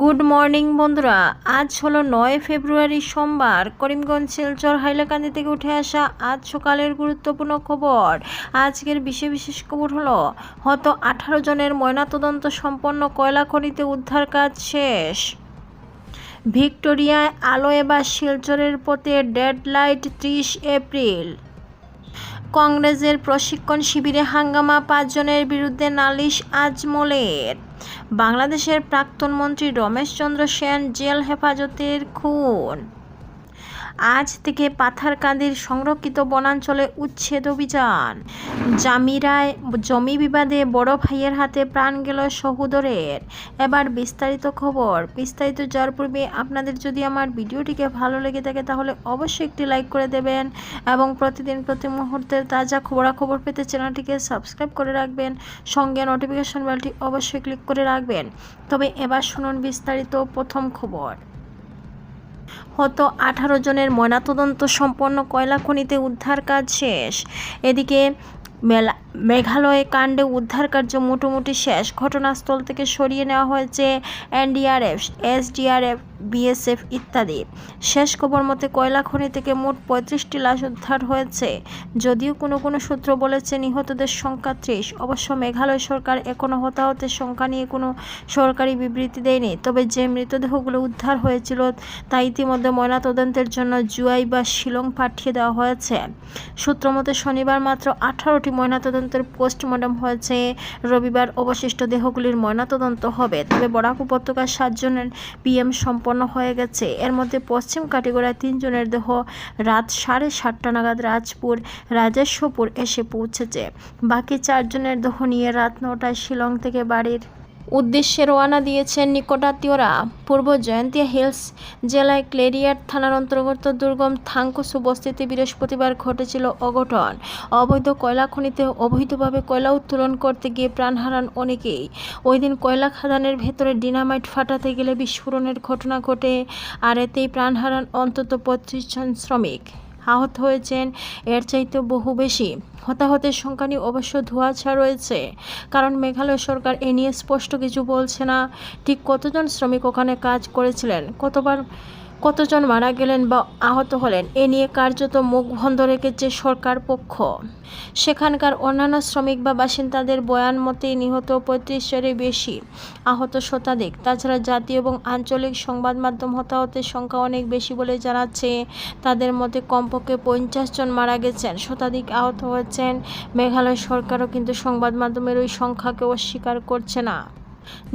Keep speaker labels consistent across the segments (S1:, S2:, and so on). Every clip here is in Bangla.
S1: গুড মর্নিং বন্ধুরা। আজ হলো নয় ফেব্রুয়ারি, সোমবার। করিমগঞ্জ, শিলচর, হাইলাকান্দি থেকে উঠে আসা আজ সকালের গুরুত্বপূর্ণ খবর। আজকের বিশেষ বিশেষ খবর হলো হয়তো আঠারো জনের ময়নাতদন্ত সম্পন্ন কয়লা খনিতে উদ্ধার কাজ শেষ। ভিক্টোরিয়ায় আলো এবার শিলচরের পথে ডেড লাইট ত্রিশ এপ্রিল। কংগ্রেসের প্রশিক্ষণ শিবিরে হাঙ্গামা পাঁচজনের বিরুদ্ধে নালিশ আজমলের বাংলাদেশের প্রাক্তন মন্ত্রী রমেশ চন্দ্র সেন জেল হেফাজতের খুন। আজ থেকে পাথারকান্দির সংরক্ষিত বনাঞ্চলে উচ্ছেদ অভিযান। জামিরায় জমি বিবাদে বড় ভাইয়ের হাতে প্রাণ গেল সহোদরের। এবার বিস্তারিত খবর। বিস্তারিত যাওয়ার পূর্বে আপনাদের যদি আমার ভিডিওটিকে ভালো লেগে থাকে, তাহলে অবশ্যই একটি লাইক করে দেবেন এবং প্রতিদিন প্রতি মুহূর্তের তাজা খবরাখবর পেতে চ্যানেলটিকে সাবস্ক্রাইব করে রাখবেন। সঙ্গে নোটিফিকেশন বেলটি অবশ্যই ক্লিক করে রাখবেন। তবে এবার শুনুন বিস্তারিত প্রথম খবর। হতো আঠারো জনের ময়নাতদন্ত সম্পন্ন কয়লা খনিতে উদ্ধার কাজ শেষ। এদিকে মেলা মেঘালয় কাণ্ডে উদ্ধার কার্য মোটামুটি শেষ। ঘটনাস্থল থেকে সরিয়ে নেওয়া হয়েছে এনডিআরএফ, এসডিআরএফ, বিএসএফ ইত্যাদি। শেষ খবর মতে, কয়লা খনি থেকে মোট পঁয়ত্রিশটি লাশ উদ্ধার হয়েছে। যদিও কোনো কোনো সূত্র বলেছে, নিহতদের সংখ্যা ত্রিশ। অবশ্য মেঘালয় সরকার এখনও হতাহতের সংখ্যা নিয়ে কোনো সরকারি বিবৃতি দেয়নি। তবে যে মৃতদেহগুলো উদ্ধার হয়েছিল, তা ইতিমধ্যে ময়নাতদন্তের জন্য জুয়াই বা শিলং পাঠিয়ে দেওয়া হয়েছে। সূত্রমতে শনিবার মাত্র আঠারোটি ময়নাতদন্তের পোস্টমর্টম হয়েছে। রবিবার অবশিষ্ট দেহগুলির ময়নাতদন্ত হবে, তবে বরাক উপত্যকার সাতজনের পিএম সম্পন্ন হয়ে গেছে। এর মধ্যে পশ্চিম কাটিগড়ায় তিনজনের দেহ রাত সাড়ে সাতটা নাগাদ রাজপুর রাজেশ্বপুর এসে পৌঁছেছে। বাকি চারজনের দেহ নিয়ে রাত নটায় শিলং থেকে বাড়ির উদ্দেশ্যে রওনা দিয়েছেন নিকটাত্মীয়রা। পূর্ব জয়ন্তিয়া হিলস জেলায় ক্লেরিয়ার থানার অন্তর্গত দুর্গম থাঙ্কুসু বস্তিতে বৃহস্পতিবার ঘটেছিল অঘটন। অবৈধ কয়লা খনিতে অবৈধভাবে কয়লা উত্তোলন করতে গিয়ে প্রাণ হারান অনেকেই। ওই দিন কয়লা খাদানের ভেতরে ডিনামাইট ফাটাতে গেলে বিস্ফোরণের ঘটনা ঘটে, আর এতেই প্রাণ হারান অন্তত পঁয়ত্রিশ জন শ্রমিক। আহত হয়েছেন, এর চাইতে বহু বেশি। হতাহতের সংখ্যা নিয়ে অবশ্য ধোয়াছা রয়েছে। কারণ মেঘালয় সরকার এ নিয়ে স্পষ্ট কিছু বলছে না। ঠিক কতজন শ্রমিক ওখানে কাজ করেছিলেন? কতবার কতজন মারা গেলেন বা আহত হলেন, এ নিয়ে কার্যত মুখ বন্ধ রেখেছে সরকার পক্ষ। সেখানকার অন্যান্য শ্রমিক বা বাসিন্দাদের বয়ান মতে নিহত পঁয়ত্রিশেরই বেশি আহত শতাধিক। তাছাড়া জাতীয় এবং আঞ্চলিক সংবাদ মাধ্যম হতাহতের সংখ্যা অনেক বেশি বলে জানাচ্ছে। তাদের মধ্যে কমপক্ষে পঞ্চাশ জন মারা গেছেন, শতাধিক আহত হয়েছেন। মেঘালয় সরকারও কিন্তু সংবাদ মাধ্যমের ওই সংখ্যাকে অস্বীকার করছে না।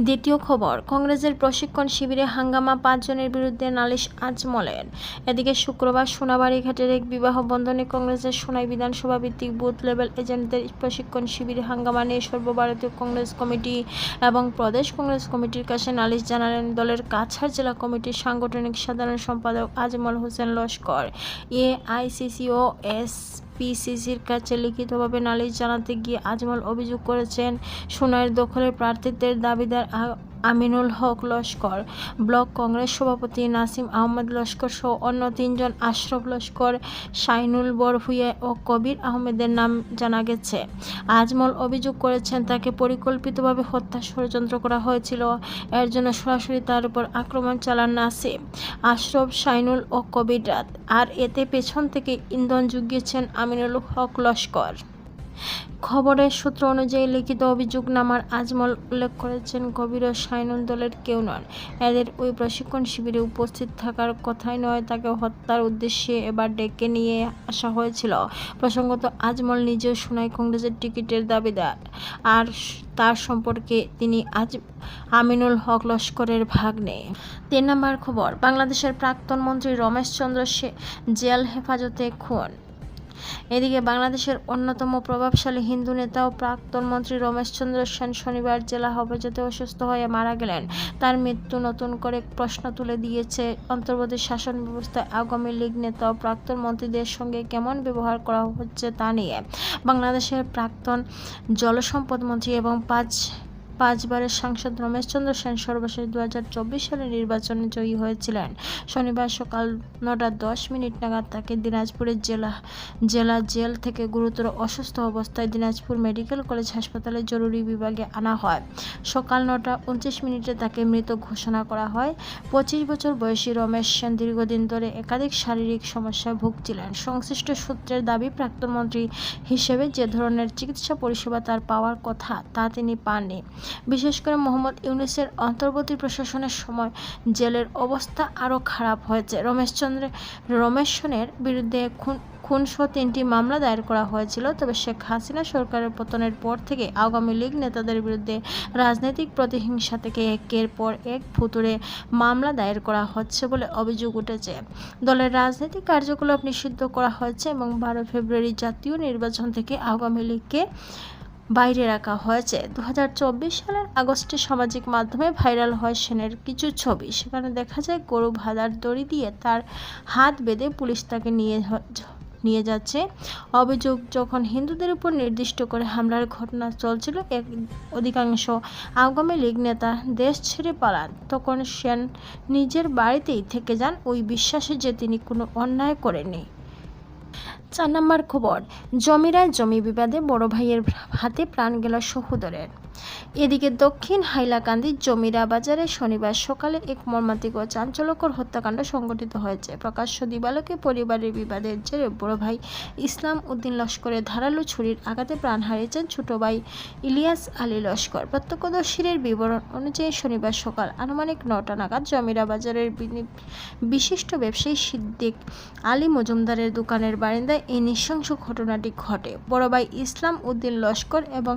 S1: দ্বিতীয় খবর, কংগ্রেসের প্রশিক্ষণ শিবিরে হাঙ্গামা পাঁচজনের বিরুদ্ধে নালিশ আজমলের। এদিকে শুক্রবার সোনাবাড়ি ঘাটের এক বিবাহ বন্ধনে কংগ্রেসের সোনাই বিধানসভা ভিত্তিক বুথ লেভেল এজেন্টদের প্রশিক্ষণ শিবিরে হাঙ্গামা নিয়ে সর্বভারতীয় কংগ্রেস কমিটি এবং প্রদেশ কংগ্রেস কমিটির কাছে নালিশ জানালেন দলের কাছাড় জেলা কমিটির সাংগঠনিক সাধারণ সম্পাদক আজমল হোসেন লস্কর। এআইসিসি ও এস পিসিসির কাছে লিখিতভাবে নালিশ জানাতে গিয়ে আজমল অভিযোগ করেছেন সোনাইয়ের দখলের প্রার্থীদের দাবিদার আমিনুল হক লস্কর, ব্লক কংগ্রেস সভাপতি নাসিম আহমেদ লস্কর সহ অন্য তিনজন আশরফ লস্কর, শাইনুল বরভুইয়া ও কবির আহমেদের নাম জানা গেছে। আজমল অভিযোগ করেছেন তাকে পরিকল্পিতভাবে হত্যা ষড়যন্ত্র করা হয়েছিল, এর জন্য সরাসরি তার উপর আক্রমণ চালান নাসিম, আশরফ, শাইনুল ও কবির রাত। আর এতে পেছন থেকে ইন্ধন জুগিয়েছেন আমিনুল হক লস্কর। খবরের সূত্র অনুযায়ী লিখিত অভিযোগনামার আজমল উল্লেখ করেছেন, কবির ও সাইনুল দলের কেউ নন। এদের ওই প্রশিক্ষণ শিবিরে উপস্থিত থাকার কথাই নয়, তাকে হত্যার উদ্দেশ্যে এবার ডেকে নিয়ে আসা হয়েছিল। প্রসঙ্গত, আজমল নিজেও সোনাই কংগ্রেসের টিকিটের দাবিদার আর তার সম্পর্কে তিনি আজ আমিনুল হক লস্করের ভাগ্নে। তিন নম্বর খবর, বাংলাদেশের প্রাক্তন মন্ত্রী রমেশচন্দ্র সে, জেল হেফাজতে খুন। এদিকে বাংলাদেশের অন্যতম প্রভাবশালী হিন্দু নেতা ও প্রাক্তন মন্ত্রী রমেশচন্দ্র সেন শনিবার জেলা হেফাজতে অসুস্থ হয়ে মারা গেলেন। তার মৃত্যু নতুন করে প্রশ্ন তুলে দিয়েছে অন্তর্বর্তী শাসন ব্যবস্থায় আওয়ামী লীগ নেতা ও প্রাক্তন মন্ত্রীদের সঙ্গে কেমন ব্যবহার করা হচ্ছে তা নিয়ে। বাংলাদেশের প্রাক্তন জলসম্পদ মন্ত্রী এবং পাঁচ পাঁচবারের সাংসদ রমেশ চন্দ্র সেন সর্বশেষ দু হাজার চব্বিশ সালে নির্বাচনে জয়ী হয়েছিলেন। শনিবার সকাল নটা দশ মিনিট নাগাদ তাকে দিনাজপুরের জেলা জেলা জেল থেকে গুরুতর অসুস্থ অবস্থায় দিনাজপুর মেডিকেল কলেজ হাসপাতালে জরুরি বিভাগে আনা হয়। সকাল নটা উনত্রিশ মিনিটে তাকে মৃত ঘোষণা করা হয়। পঁচিশ বছর বয়সী রমেশ সেন দীর্ঘদিন ধরে একাধিক শারীরিক সমস্যায় ভুগছিলেন। সংশ্লিষ্ট সূত্রের দাবি, প্রাক্তন মন্ত্রী হিসেবে যে ধরনের চিকিৎসা পরিষেবা তার পাওয়ার কথা তা তিনি পাননি। বিশেষ করে মোহাম্মদ ইউনুসের অন্তর্বর্তী প্রশাসনের সময় জেলের অবস্থা আরও খারাপ হয়েছে। রমেশচন্দ্রের রমেশ সেনের বিরুদ্ধে খুন, খুনসহ তিনটি মামলা দায়ের করা হয়েছিল, তবে শেখ হাসিনা সরকারের পতনের পর থেকে আওয়ামী লীগ নেতাদের বিরুদ্ধে রাজনৈতিক প্রতিহিংসা থেকে একের পর এক ফুতুরে মামলা দায়ের করা হচ্ছে বলে অভিযোগ উঠেছে। দলের রাজনৈতিক কার্যকলাপ নিষিদ্ধ করা হয়েছে এবং বারো ফেব্রুয়ারি জাতীয় নির্বাচন থেকে আওয়ামী লীগকে বাইরে রাখা হয়েছে। দু হাজার চব্বিশ সালের আগস্টে সামাজিক মাধ্যমে ভাইরাল হয় সেনের কিছু ছবি। সেখানে দেখা যায়, গরু ভাদার দড়ি দিয়ে তার হাত বেঁধে পুলিশ তাকে নিয়ে নিয়ে যাচ্ছে। অভিযোগ, যখন হিন্দুদের উপর নির্দিষ্ট করে হামলার ঘটনা চলছিল, এক অধিকাংশ আওয়ামী লীগ নেতা দেশ ছেড়ে পালান। তখন সেন নিজের বাড়িতেই থেকে যান। ওই বিশ্বাসে যে তিনি কোনো অন্যায় করেননি। চার নম্বর খবর জমিরায় জমি বিবাদে বড় ভাইয়ের হাতে প্রাণ গেল সহোদরের এদিকে দক্ষিণ হাইলাকান্দির জমিরা বাজারে শনিবার সকালে এক মর্মান্তিক ও চাঞ্চল্যকর হত্যাকাণ্ড সংঘটিত হয়েছে। প্রকাশ্য দিবালোকে পরিবারের বিবাদের জেরে বড় ভাই ইসলাম উদ্দিন লস্করের ধারালো ছুরির আঘাতে প্রাণ হারিয়েছেন ছোট ভাই ইলিয়াস আলী লস্কর। প্রত্যক্ষদর্শীদের বিবরণ অনুযায়ী শনিবার সকাল আনুমানিক নটা নাগাদ জমিরা বাজারের বিশিষ্ট ব্যবসায়ী সিদ্দিক আলী মজুমদারের দোকানের বারিন্দায় এই নৃশংস ঘটনাটি ঘটে। বড় ভাই ইসলাম উদ্দিন লস্কর এবং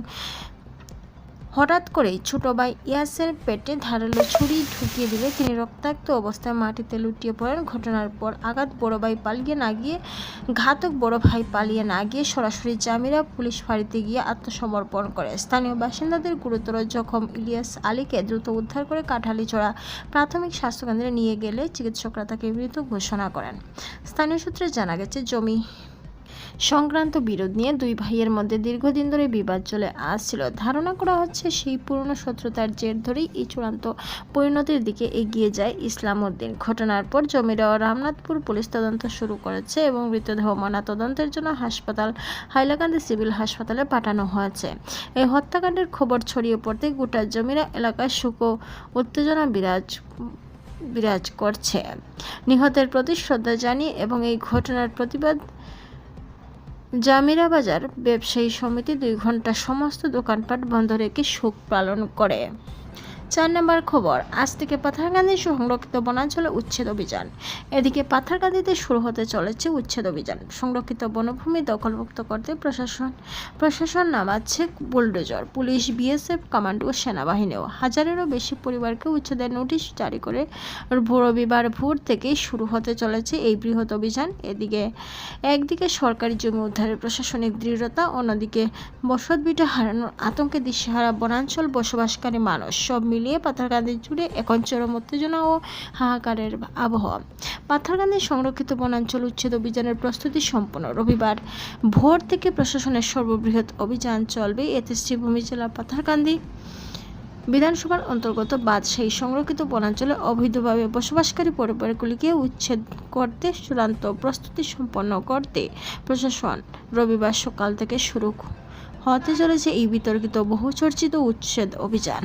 S1: হঠাৎ করেই ছোট ভাই ইয়াসের পেটে ধারালো ছুরি ঢুকিয়ে দিলে তিনি রক্তাক্ত অবস্থায় মাটিতে লুটিয়ে পড়েন। ঘটনার পর আঘাত, বড় ভাই পালিয়ে না গিয়ে, ঘাতক বড় ভাই পালিয়ে না গিয়ে সরাসরি জামিরা পুলিশ ফাঁড়িতে গিয়ে আত্মসমর্পণ করে। স্থানীয় বাসিন্দাদের গুরুতর জখম ইলিয়াস আলীকে দ্রুত উদ্ধার করে কাঠালিচড়া প্রাথমিক স্বাস্থ্যকেন্দ্রে নিয়ে গেলে চিকিৎসকরা তাকে মৃত ঘোষণা করেন। স্থানীয় সূত্রে জানা গেছে, জমি সংক্রান্ত বিরোধ নিয়ে দুই ভাইয়ের মধ্যে দীর্ঘদিন ধরে বিবাদ চলে আসছিল। ধারণা করা হচ্ছে সেই পুরনো শত্রুতার জের ধরেই এই চূড়ান্ত পরিণতির দিকে এগিয়ে যায় ইসলাম উদ্দিন ঘটনার পর জমিরা ও রামনাথপুর পুলিশ তদন্ত শুরু করেছে এবং মৃতদেহ ময়না তদন্তের জন্য হাসপাতাল, হাইলাকান্দি সিভিল হাসপাতালে পাঠানো হয়েছে। এই হত্যাকাণ্ডের খবর ছড়িয়ে পড়তে গোটা জমিরা এলাকায় শোক উত্তেজনা বিরাজ বিরাজ করছে। নিহতের প্রতি শ্রদ্ধা জানিয়ে এবং এই ঘটনার প্রতিবাদ জামিরা বাজার ব্যবসায়ী সমিতি দুই ঘণ্টা সমস্ত দোকানপাট বন্ধ রেখে শোক পালন করে। চার নম্বর খবর, আজ থেকে পাথারকান্দি সংরক্ষিত বনাঞ্চলে উচ্ছেদ অভিযান। এদিকে পাথারকান্দিতে শুরু হতে চলেছে উচ্ছেদ অভিযান। সংরক্ষিত বনভূমি দখলমুক্ত করতে প্রশাসন প্রশাসন নামাচ্ছে বুলডোজার, পুলিশ, বিএসএফ, কমান্ডো ও সেনাবাহিনীও। হাজারেরও বেশি পরিবারকে উচ্ছেদের নোটিশ জারি করে রবিবার ভোর থেকেই শুরু হতে চলেছে এই বৃহৎ অভিযান। এদিকে একদিকে সরকারি জমি উদ্ধারের প্রশাসনিক দৃঢ়তা, অন্যদিকে বসতভিটা হারানোর আতঙ্কে দিশেহারা বনাঞ্চল বসবাসকারী মানুষ, সব মিলিয়ে পাথারকান্দি জুড়ে এখন চরম উত্তেজনা ও হাহাকারের আবহাওয়া। পাথারকান্দি সংরক্ষিত বনাঞ্চল উচ্ছেদ অভিযানের প্রস্তুতি সম্পন্ন। রবিবার ভোর থেকে প্রশাসনের সর্ববৃহৎ অভিযান চলবে। এতে শ্রীভূমি জেলা পাথারকান্দি বিধানসভার অন্তর্গত বাদশাহী সংরক্ষিত বনাঞ্চলে অবৈধভাবে বসবাসকারী পরিবারগুলিকে উচ্ছেদ করতে চূড়ান্ত প্রস্তুতি সম্পন্ন করতে প্রশাসন রবিবার সকাল থেকে শুরু হতে চলেছে এই বিতর্কিত বহুচর্চিত উচ্ছেদ অভিযান।